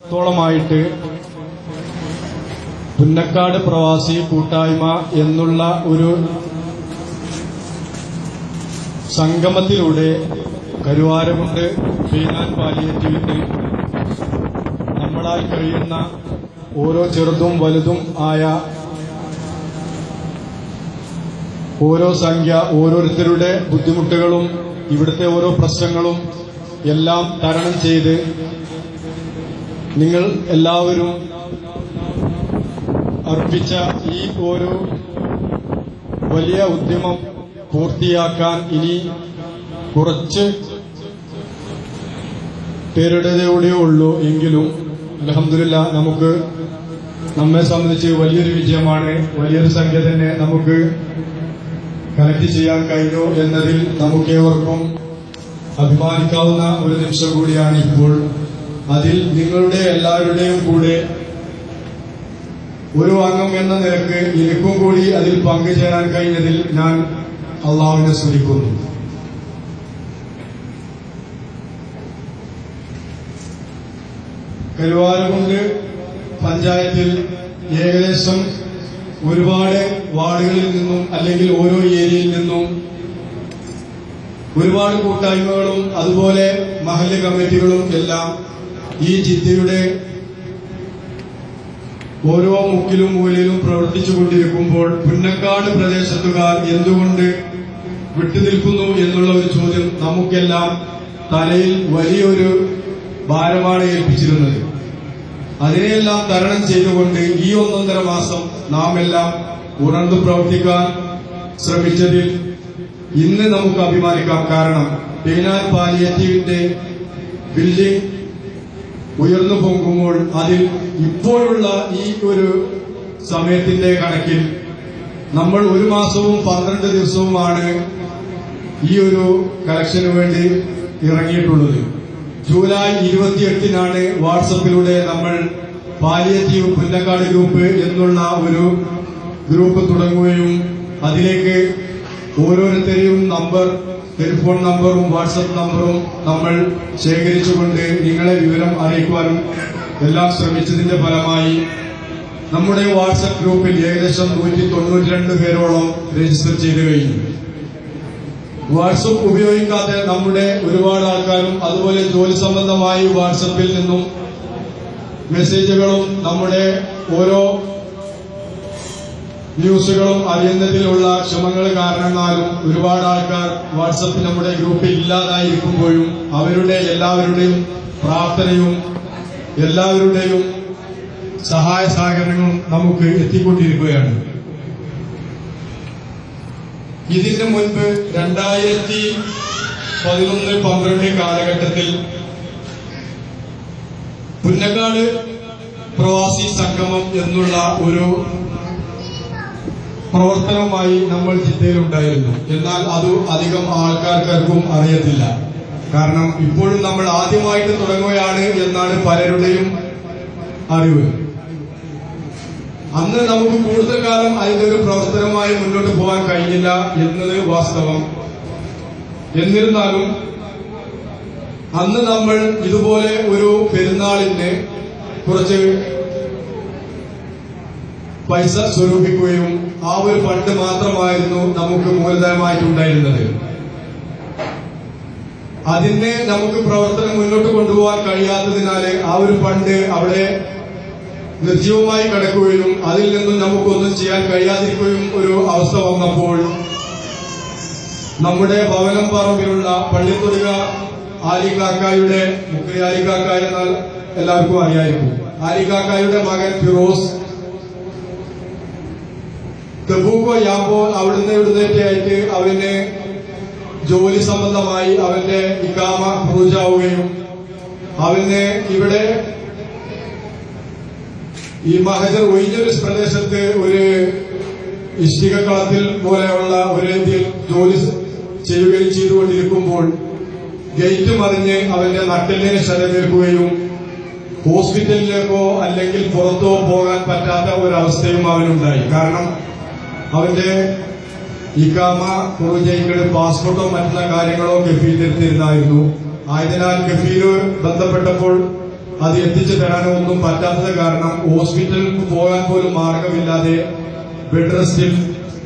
ത്തോളമായിട്ട് പുന്നക്കാട് പ്രവാസി കൂട്ടായ്മ എന്നുള്ള ഒരു സംഗമത്തിലൂടെ കരുവാരമുണ്ട് ഫീനാൻ പാലിയേറ്റീവിന് നമ്മളായി കഴിയുന്ന ഓരോ ചെറുതും വലുതും ആയ ഓരോ സംഖ്യ ഓരോരുത്തരുടെ ബുദ്ധിമുട്ടുകളും ഇവിടുത്തെ ഓരോ പ്രശ്നങ്ങളും എല്ലാം തരണം ചെയ്ത് നിങ്ങൾ എല്ലാവരും അർപ്പിച്ച ഈ ഓരോ വലിയ ഉദ്യമം പൂർത്തിയാക്കാൻ ഇനി കുറച്ച് പേരുടേതേ ഉള്ളൂ എങ്കിലും അലഹമില്ല നമുക്ക് നമ്മെ സംബന്ധിച്ച് വലിയൊരു വിജയമാണ് വലിയൊരു സംഖ്യ തന്നെ നമുക്ക് കണക്ട് ചെയ്യാൻ കഴിഞ്ഞു എന്നതിൽ നമുക്കേവർക്കും അഭിമാനിക്കാവുന്ന ഒരു നിമിഷം കൂടിയാണ് ഇപ്പോൾ അതിൽ നിങ്ങളുടെ എല്ലാവരുടെയും കൂടെ ഒരു അംഗം എന്ന നിലയ്ക്ക് എനിക്കും കൂടി അതിൽ പങ്കുചേരാൻ കഴിഞ്ഞതിൽ ഞാൻ അള്ളാഹുവിനെ സ്മരിക്കുന്നു കരുവാരകുണ്ട് പഞ്ചായത്തിൽ ഏകദേശം ഒരുപാട് വാർഡുകളിൽ നിന്നും അല്ലെങ്കിൽ ഓരോ ഏരിയയിൽ നിന്നും ഒരുപാട് കൂട്ടായ്മകളും അതുപോലെ മഹല്ല് കമ്മിറ്റികളും എല്ലാം ഈ ജിദ്ദയുടെ ഓരോ മുക്കിലും മൂലയിലും പ്രവർത്തിച്ചുകൊണ്ടിരിക്കുമ്പോൾ പുന്നക്കാട് പ്രദേശത്തുകാർ എന്തുകൊണ്ട് വിട്ടുനിൽക്കുന്നു എന്നുള്ള ഒരു ചോദ്യം നമുക്കെല്ലാം തലയിൽ വലിയൊരു ഭാരമാണ് ഏൽപ്പിച്ചിരുന്നത്. അതിനെയെല്ലാം തരണം ചെയ്തുകൊണ്ട് ഈ ഒന്നൊന്നര മാസം നാം എല്ലാം ഉണർന്നു പ്രവർത്തിക്കാൻ ശ്രമിച്ചതിൽ ഇന്ന് നമുക്ക് അഭിമാനിക്കാം. കാരണം പേനാൽ പാലിയേറ്റീവിന്റെ ബിൽഡിംഗ് ഉയർന്നു പോകുമ്പോൾ അതിൽ ഇപ്പോഴുള്ള ഈ ഒരു സമയത്തിന്റെ കണക്കിൽ നമ്മൾ ഒരു മാസവും പന്ത്രണ്ട് ദിവസവുമാണ് ഈ ഒരു കളക്ഷന് വേണ്ടി ഇറങ്ങിയിട്ടുള്ളത്. ജൂലൈ ഇരുപത്തിയെട്ടിനാണ് വാട്സപ്പിലൂടെ നമ്മൾ പാലിയേറ്റീവ് പുന്നക്കാട് ഗ്രൂപ്പ് എന്നുള്ള ഒരു ഗ്രൂപ്പ് തുടങ്ങുകയും അതിലേക്ക് ഓരോരുത്തരെയും നമ്പർ ടെലിഫോൺ നമ്പറും വാട്സപ്പ് നമ്പറും നമ്മൾ ശേഖരിച്ചുകൊണ്ട് നിങ്ങളെ വിവരം അറിയിക്കുവാനും എല്ലാം ശ്രമിച്ചതിന്റെ ഫലമായി നമ്മുടെ വാട്സപ്പ് ഗ്രൂപ്പിൽ ഏകദേശം നൂറ്റി തൊണ്ണൂറ്റി രണ്ട് പേരോളം രജിസ്റ്റർ ചെയ്തു കഴിഞ്ഞു. വാട്സപ്പ് ഉപയോഗിക്കാത്ത നമ്മുടെ ഒരുപാട് ആൾക്കാരും അതുപോലെ ജോലി സംബന്ധമായി വാട്സപ്പിൽ നിന്നും മെസ്സേജുകളും നമ്മുടെ ഓരോ ന്യൂസുകളും അറിയുന്നതിലുള്ള ശ്രമങ്ങൾ കാരണങ്ങളാലും ഒരുപാട് ആൾക്കാർ വാട്സപ്പ് നമ്മുടെ ഗ്രൂപ്പിൽ ഇല്ലാതായിരിക്കുമ്പോഴും അവരുടെ എല്ലാവരുടെയും പ്രാർത്ഥനയും എല്ലാവരുടെയും സഹായ സഹകരണങ്ങളും നമുക്ക് എത്തിക്കൊണ്ടിരിക്കുകയാണ്. ഇതിന് മുൻപ് രണ്ടായിരത്തി പതിനൊന്ന് പന്ത്രണ്ട് കാലഘട്ടത്തിൽ പുന്നക്കാട് പ്രവാസി സംഗമം എന്നുള്ള ഒരു പ്രവർത്തനവുമായി നമ്മൾ ചിന്തയിലുണ്ടായിരുന്നു. എന്നാൽ അത് അധികം ആൾക്കാർക്കാർക്കും അറിയത്തില്ല. കാരണം ഇപ്പോഴും നമ്മൾ ആദ്യമായിട്ട് തുടങ്ങുകയാണ് എന്നാണ് പലരുടെയും അറിവ്. അന്ന് നമുക്ക് കൂടുതൽ കാലം അതിന്റെ ഒരു പ്രവർത്തനമായി മുന്നോട്ട് പോകാൻ കഴിഞ്ഞില്ല എന്നത് വാസ്തവം. എന്നിരുന്നാലും അന്ന് നമ്മൾ ഇതുപോലെ ഒരു പെരുന്നാളിന് കുറച്ച് പൈസ സ്വരൂപിക്കുകയും ആ ഒരു ഫണ്ട് മാത്രമായിരുന്നു നമുക്ക് മൂലധനമായിട്ടുണ്ടായിരുന്നത്. അതിനെ നമുക്ക് പ്രവർത്തനം മുന്നോട്ട് കൊണ്ടുപോകാൻ കഴിയാത്തതിനാല് ആ ഒരു ഫണ്ട് അവിടെ നിർജീവമായി കിടക്കുകയും അതിൽ നിന്നും നമുക്കൊന്നും ചെയ്യാൻ കഴിയാതിരിക്കുകയും ഒരു അവസ്ഥ വന്നപ്പോൾ നമ്മുടെ ഭവനം പറമ്പിലുള്ള പള്ളിത്തൊടുക ആലിക്കാക്കായുടെ മുക്രി ആലിക്കാക്ക എന്നാൽ എല്ലാവർക്കും അറിയായിരിക്കും ആലിക്കാക്കായുടെ മകൻ ഫിറോസ് തെബൂക്കോ യാമ്പോ അവിടുന്ന് ആയിട്ട് അവന് ജോലി സംബന്ധമായി അവന്റെ ഇക്കാമ പൂജാവുകയും അവന് ഇവിടെ ഈ മഹജർ ഒഴിഞ്ഞൊരു പ്രദേശത്ത് ഒരു ഇഷ്ടിക കളത്തിൽ പോലെയുള്ള ഒരു രീതിയിൽ ജോലി ചെയ്യുകയും ചെയ്തുകൊണ്ടിരിക്കുമ്പോൾ ഗേറ്റ് മറിഞ്ഞ് അവന്റെ നട്ടലിനെ ശരമേൽക്കുകയും ഹോസ്പിറ്റലിലേക്കോ അല്ലെങ്കിൽ പുറത്തോ പോകാൻ പറ്റാത്ത ഒരവസ്ഥയും അവനുണ്ടായി. കാരണം അവന്റെ ഇക്കാമ കുറുജയ്ക്കട് പാസ്പോർട്ടോ മറ്റുള്ള കാര്യങ്ങളോ ഗഫീൽ തിരുത്തിയിരുന്നായിരുന്നു ആയതിനാൽ ഗഫീൽ ബന്ധപ്പെട്ടപ്പോൾ അത് എത്തിച്ചു തരാനോ ഒന്നും പറ്റാത്തത് കാരണം ഹോസ്പിറ്റലിൽ പോകാൻ പോലും മാർഗമില്ലാതെ ബെഡ് റെസ്റ്റിൽ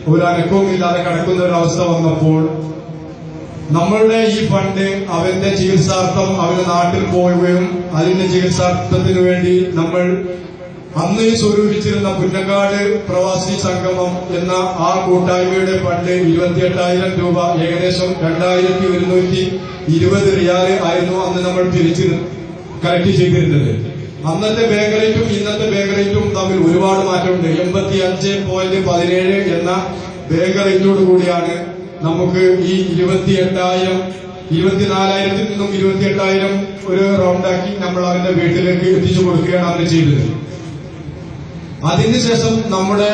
ഒരു അനക്കവും ഇല്ലാതെ കിടക്കുന്ന ഒരു അവസ്ഥ വന്നപ്പോൾ നമ്മളുടെ ഈ ഫണ്ട് അവന്റെ ചികിത്സാർത്ഥം അവന്റെ നാട്ടിൽ പോവുകയും അതിന്റെ ചികിത്സാർത്ഥത്തിന് വേണ്ടി നമ്മൾ അന്ന് സ്വരൂപിച്ചിരുന്ന പുന്നക്കാട് പ്രവാസി സംഗമം എന്ന ആ കൂട്ടായ്മയുടെ ഫണ്ട് ഇരുപത്തിയെട്ടായിരം രൂപ ഏകദേശം രണ്ടായിരത്തി ഒരുന്നൂറ്റി ഇരുപത് റിയാൽ ആയിരുന്നു അന്ന് നമ്മൾ തിരിച്ച് കളക്ട് ചെയ്തിരുന്നത്. അന്നത്തെ ബാങ്ക് റേറ്റും ഇന്നത്തെ ബാങ്ക് റേറ്റും തമ്മിൽ ഒരുപാട് മാറ്റമുണ്ട്. എൺപത്തി അഞ്ച് പോയിന്റ് പതിനേഴ് എന്ന ബാങ്ക് റേറ്റോട് കൂടിയാണ് നമുക്ക് ഈ ഇരുപത്തി എട്ടായിരം ഇരുപത്തിനാലായിരത്തിൽ നിന്നും ഇരുപത്തി എട്ടായിരം ഒരു റൗണ്ടാക്കി നമ്മൾ അവന്റെ വീട്ടിലേക്ക് എത്തിച്ചു കൊടുക്കുകയാണ് അവർ ചെയ്തത്. അതിനുശേഷം നമ്മുടെ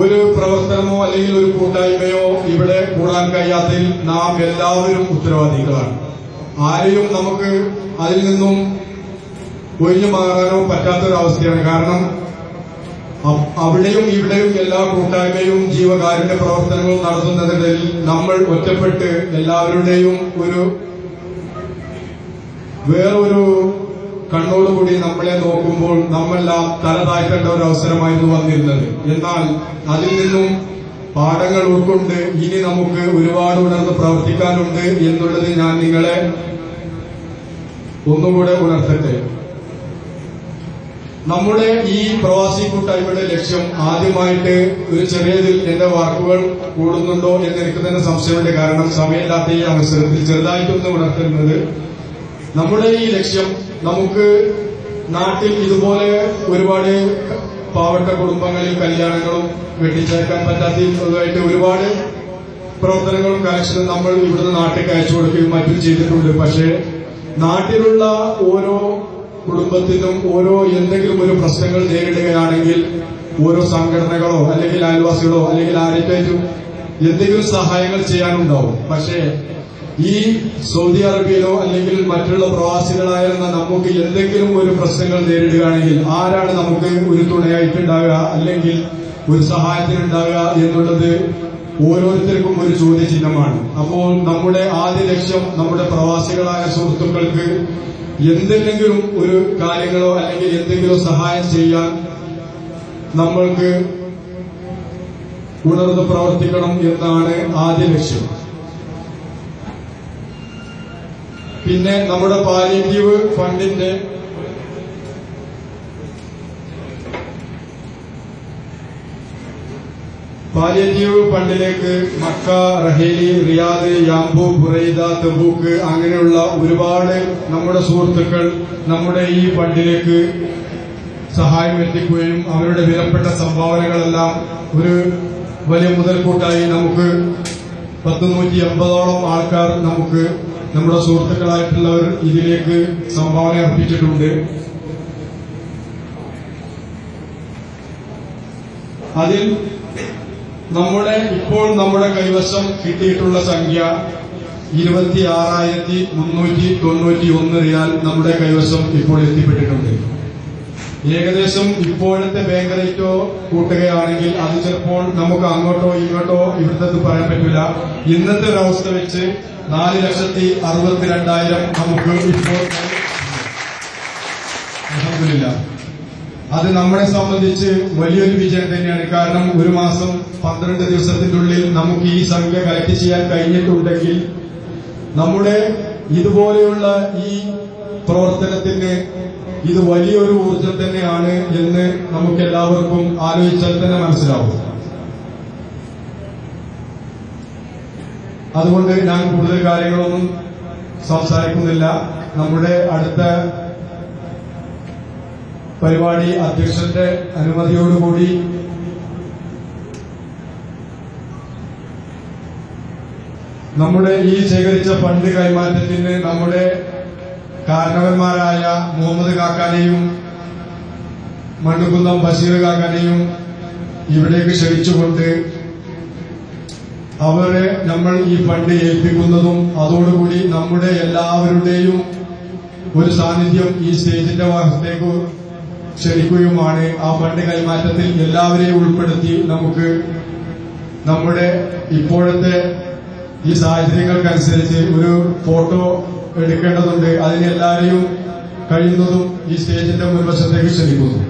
ഒരു പ്രവർത്തനമോ അല്ലെങ്കിൽ ഒരു കൂട്ടായ്മയോ ഇവിടെ കൂടാൻ കഴിയാത്തതിൽ നാം എല്ലാവരും ഉത്തരവാദികളാണ്. ആരെയും നമുക്ക് അതിൽ നിന്നും ഒഴിഞ്ഞു മാറാനോ പറ്റാത്തൊരവസ്ഥയാണ്. കാരണം അവിടെയും ഇവിടെയും എല്ലാ കൂട്ടായ്മയും ജീവകാരുണ്യ പ്രവർത്തനങ്ങളും നടത്തുന്നതിൽ നമ്മൾ ഒറ്റപ്പെട്ട് എല്ലാവരുടെയും ഒരു വേറൊരു കണ്ണോടുകൂടി നമ്മളെ നോക്കുമ്പോൾ നമ്മെല്ലാം തല ഒരു അവസരമായിരുന്നു വന്നിരുന്നത്. എന്നാൽ അതിൽ നിന്നും പാഠങ്ങൾ ഉൾക്കൊണ്ട് ഇനി നമുക്ക് ഒരുപാട് ഉണർന്ന് പ്രവർത്തിക്കാനുണ്ട് എന്നുള്ളത് ഞാൻ നിങ്ങളെ ഒന്നുകൂടെ ഉണർത്തട്ടെ. നമ്മുടെ ഈ പ്രവാസി കൂട്ടായ്മയുടെ ലക്ഷ്യം ആദ്യമായിട്ട് ഒരു ചെറിയതിൽ എന്റെ വാക്കുകൾ കൂടുന്നുണ്ടോ എന്ന് എനിക്ക് തന്നെ സംശയമുണ്ട്. കാരണം സമയമില്ലാത്ത ഈ അവസരത്തിൽ ചെറുതായിട്ടൊന്ന് ഉണർത്തുന്നത് നമ്മുടെ ഈ ലക്ഷ്യം നമുക്ക് നാട്ടിൽ ഇതുപോലെ ഒരുപാട് പാവപ്പെട്ട കുടുംബങ്ങളിൽ കല്യാണങ്ങളും വെട്ടിച്ചേർക്കാൻ പറ്റാത്തതായിട്ട് ഒരുപാട് പ്രവർത്തനങ്ങളും കണക്ഷനും നമ്മൾ ഇവിടുന്ന് നാട്ടിൽ അയച്ചു കൊടുക്കുകയും മറ്റും ചെയ്തിട്ടുണ്ട്. പക്ഷേ നാട്ടിലുള്ള ഓരോ കുടുംബത്തിനും ഓരോ എന്തെങ്കിലും ഒരു പ്രശ്നങ്ങൾ നേരിടുകയാണെങ്കിൽ ഓരോ സംഘടനകളോ അല്ലെങ്കിൽ അയൽവാസികളോ അല്ലെങ്കിൽ ആരെങ്കിലും എന്തെങ്കിലും സഹായങ്ങൾ ചെയ്യാനുണ്ടാവും. പക്ഷേ ഈ സൗദി അറേബ്യയിലോ അല്ലെങ്കിൽ മറ്റുള്ള പ്രവാസികളായിരുന്ന നമുക്ക് എന്തെങ്കിലും ഒരു പ്രശ്നങ്ങൾ നേരിടുകയാണെങ്കിൽ ആരാണ് നമുക്ക് ഒരു തുണയായിട്ടുണ്ടാവുക അല്ലെങ്കിൽ ഒരു സഹായത്തിനുണ്ടാവുക എന്നുള്ളത് ഓരോരുത്തർക്കും ഒരു ചോദ്യചിഹ്നമാണ്. അപ്പോൾ നമ്മുടെ ആദ്യ ലക്ഷ്യം നമ്മുടെ പ്രവാസികളായ സുഹൃത്തുക്കൾക്ക് എന്തെങ്കിലും ഒരു കാര്യങ്ങളോ അല്ലെങ്കിൽ എന്തെങ്കിലും സഹായം ചെയ്യാൻ നമ്മൾക്ക് ഉണർന്ന് പ്രവർത്തിക്കണം എന്നാണ് ആദ്യ ലക്ഷ്യം. പിന്നെ നമ്മുടെ പാലിറ്റീവ് ഫണ്ടിന്റെ പാലിയേറ്റീവ് ഫണ്ടിലേക്ക് മക്ക റഹേലി റിയാദ് യാംബു ബുറൈദ തെബൂക്ക് അങ്ങനെയുള്ള ഒരുപാട് നമ്മുടെ സുഹൃത്തുക്കൾ നമ്മുടെ ഈ ഫണ്ടിലേക്ക് സഹായം എത്തിക്കുകയും അവരുടെ വിലപ്പെട്ട സംഭാവനകളെല്ലാം ഒരു വലിയ മുതൽക്കൂട്ടായി നമുക്ക് പത്ത് നൂറ്റി എൺപതോളം ആൾക്കാർ നമുക്ക് നമ്മുടെ സുഹൃത്തുക്കളായിട്ടുള്ളവർ ഇതിലേക്ക് സംഭാവന അർപ്പിച്ചിട്ടുണ്ട്. അതിൽ നമ്മുടെ ഇപ്പോൾ നമ്മുടെ കൈവശം കിട്ടിയിട്ടുള്ള സംഖ്യ ഇരുപത്തി ആറായിരത്തി മുന്നൂറ്റി തൊണ്ണൂറ്റി ഒന്ന് റിയാൽ നമ്മുടെ കൈവശം ഇപ്പോൾ എത്തിപ്പെട്ടിട്ടുണ്ട്. ഏകദേശം ഇപ്പോഴത്തെ ബാങ്ക് റേറ്റോ കൂട്ടുകയാണെങ്കിൽ അത് ചിലപ്പോൾ നമുക്ക് അങ്ങോട്ടോ ഇങ്ങോട്ടോ ഇവിടുത്തെ പറയാൻ പറ്റില്ല ഇന്നത്തെ ഒരു അവസ്ഥ വെച്ച് നാല് ലക്ഷത്തി അറുപത്തിരണ്ടായിരം നമുക്ക് ഇപ്പോൾ അത് നമ്മളെ സംബന്ധിച്ച് വലിയൊരു വിജയം തന്നെയാണ്. കാരണം ഒരു മാസം പന്ത്രണ്ട് ദിവസത്തിനുള്ളിൽ നമുക്ക് ഈ സംഖ്യ കളക്ട് ചെയ്യാൻ കഴിഞ്ഞിട്ടുണ്ടെങ്കിൽ നമ്മുടെ ഇതുപോലെയുള്ള ഈ പ്രവർത്തനത്തിന് ഇത് വലിയൊരു ഊർജം തന്നെയാണ് എന്ന് നമുക്ക് എല്ലാവർക്കും ആലോചിച്ചാൽ തന്നെ മനസ്സിലാവും. അതുകൊണ്ട് ഞാൻ കൂടുതൽ കാര്യങ്ങളൊന്നും സംസാരിക്കുന്നില്ല. നമ്മുടെ അടുത്ത പരിപാടി അധ്യക്ഷന്റെ അനുമതിയോടുകൂടി നമ്മുടെ ഈ ശേഖരിച്ച ഫണ്ട് കൈമാറ്റത്തിന് നമ്മുടെ കാരണവന്മാരായ മുഹമ്മദ് കാക്കാനെയും മണ്ണുകുന്നം ബഷീർ കാക്കാനെയും ഇവിടേക്ക് ക്ഷണിച്ചുകൊണ്ട് അവരെ നമ്മൾ ഈ ഫണ്ട് ഏൽപ്പിക്കുന്നതും അതോടുകൂടി നമ്മുടെ എല്ലാവരുടെയും ഒരു സാന്നിധ്യം ഈ സ്റ്റേജിന്റെ ഭാഗത്തേക്ക് ക്ഷണിക്കുകയുമാണ്. ആ ഫണ്ട് കൈമാറ്റത്തിൽ എല്ലാവരെയും ഉൾപ്പെടുത്തി നമുക്ക് നമ്മുടെ ഇപ്പോഴത്തെ ഈ സാഹചര്യങ്ങൾക്കനുസരിച്ച് ഒരു ഫോട്ടോ എടുക്കേണ്ടതുണ്ട്. അതിനെല്ലാവരെയും കഴിയുന്നതും ഈ സ്റ്റേജിന്റെ മുൻവശത്തേക്ക് ക്ഷണിക്കുന്നു.